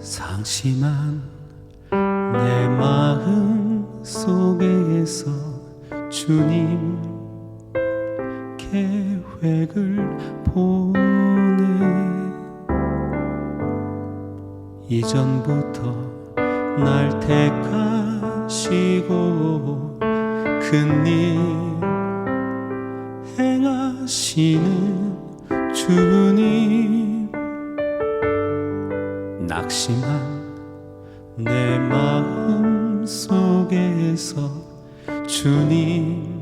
상심한 내 마음 속에서 주님 계획을 보내. 이전부터 날 택하시고 큰일 행하시는 주님 낙심한 내 마음 속에서 주님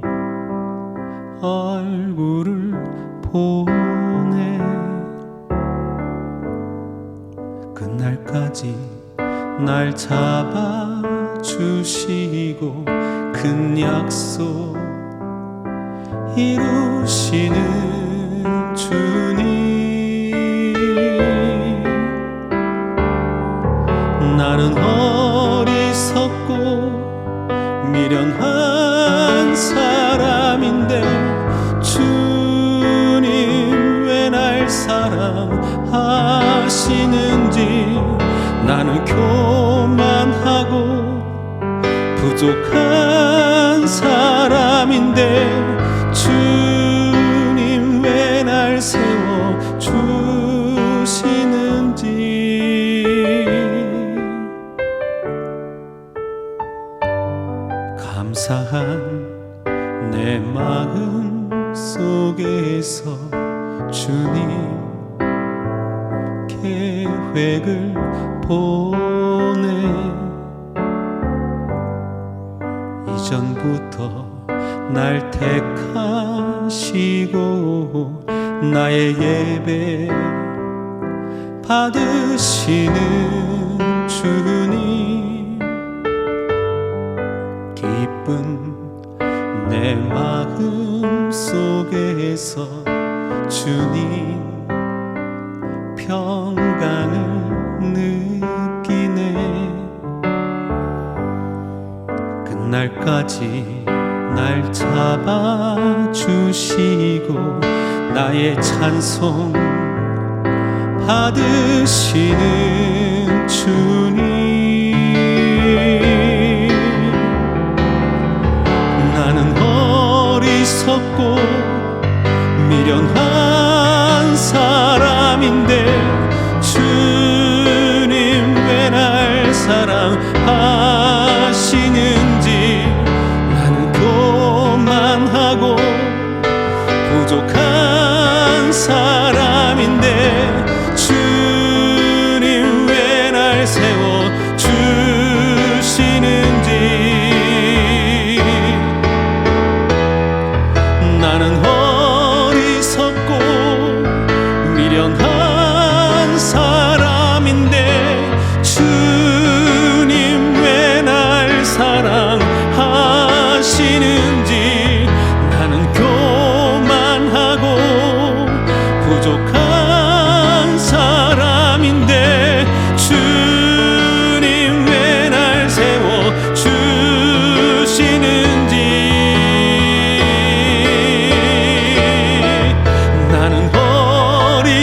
얼굴을 보내. 그날까지 날 잡아주시고 큰 약속 이루시는 주 미련한 사람인데 주님 왜 날 사랑하시는지 나는 교만하고 부족한 감사한 내 마음 속에서 주님 계획을 보내. 이전부터 날 택하시고 나의 예배 받으시는 주 기쁜 내 마음 속에서 주님 평강을 느끼네. 그날까지 날 잡아주시고 나의 찬송 받으시는 주 날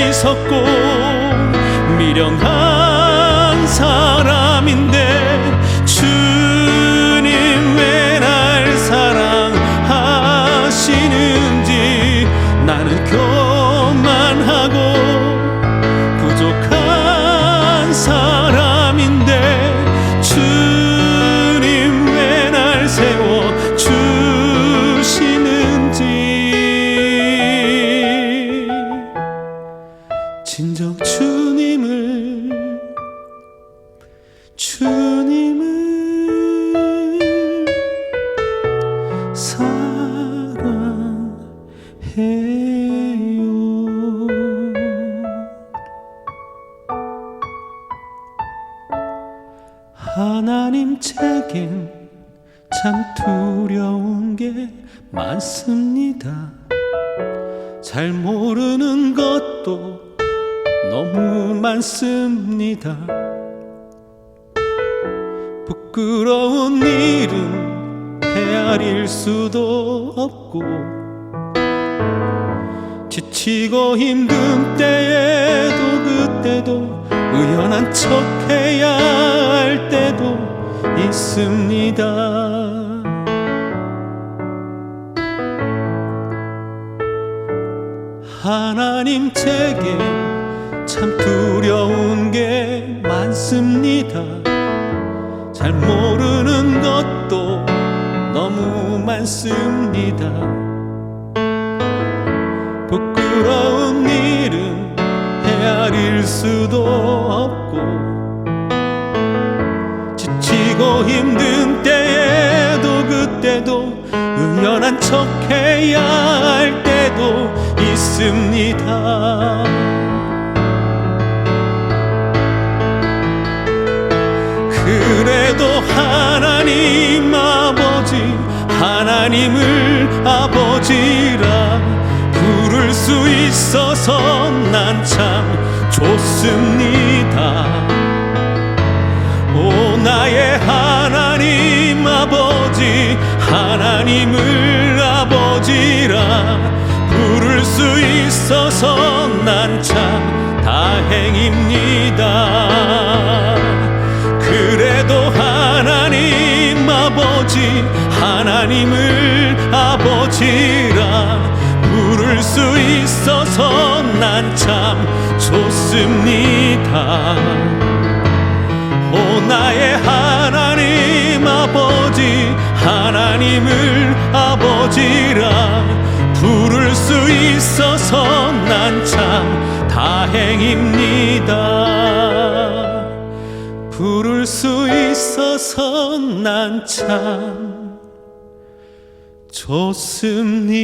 어리석고 미련한 사람인데 주님 왜 날 사랑하시는지 나는 교 사랑해요 하나님 책엔 참 두려운 게 많습니다. 잘 모르는 것도 너무 많습니다. 부끄러운 일은 헤아릴 수도 없고 지치고 힘든 때에도 그때도 의연한 척 해야 할 때도 있습니다. 하나님 제게 참 두려운 게 많습니다. 잘 모르는 것도 너무 많습니다. 수도 없고 지치고 힘든 때에도 그때도 의연한 척 해야 할 때도 있습니다. 그래도 하나님 아버지 하나님을 아버지라 부를 수 있어서 난참 좋습니다. 오 나의 하나님 아버지 하나님을 아버지라. 부를 수 있어서 난 참 다행입니다. 그래도 하나님 아버지 하나님을 아버지라 부를 수 있어서 난 참 좋습니다. 오 나의 하나님 아버지 하나님을 아버지라. 부를 수 있어서 난 참 다행입니다. 부를 수 있어서 난참 좋습니다.